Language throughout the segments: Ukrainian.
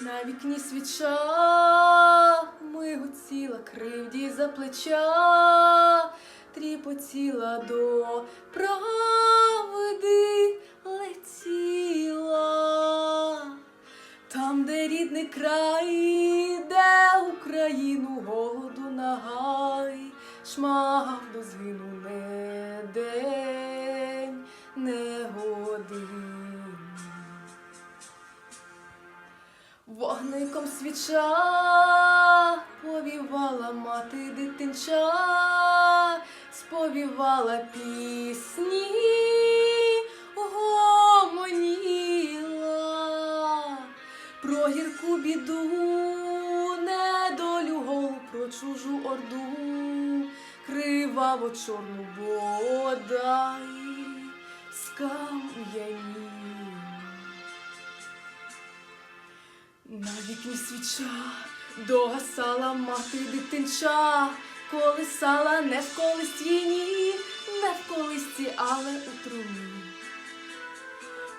На вікні свіча миготіла кривді за плеча, тріпотіла до правди летіла. Там, де рідний край, де Україну голоду нагай, шмагав до згину Вогником свіча повівала мати дитинча, сповівала пісні, гомоніла про гірку біду, недолю голу, про чужу орду, криваво чорну бодай скам'яніла. На вікні свіча догасала мати дитинча, колисала не в колисті, не в колисті, але у труні.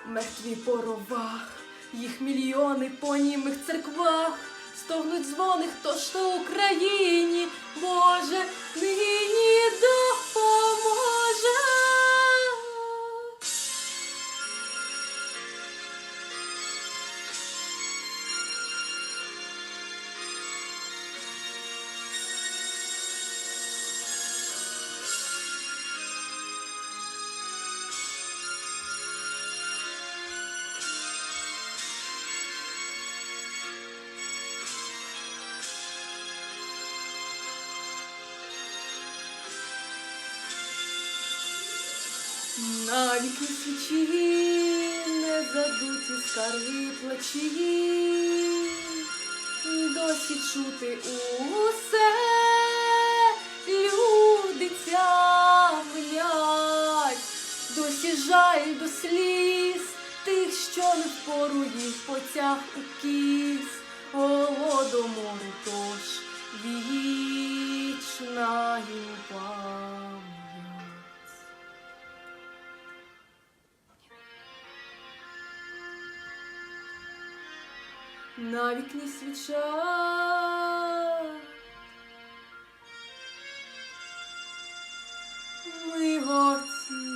Мертві по ровах, їх мільйони по німих церквах, стогнуть дзвони, хто ж то Україні, Боже, нині На вікні свічі не задуті скарги плачі, досі чути усе, люди тямлять, досі жаль до сліз, тих, що не впору їх потяг у кіс, голодомору на вікні свіча. Ми горці.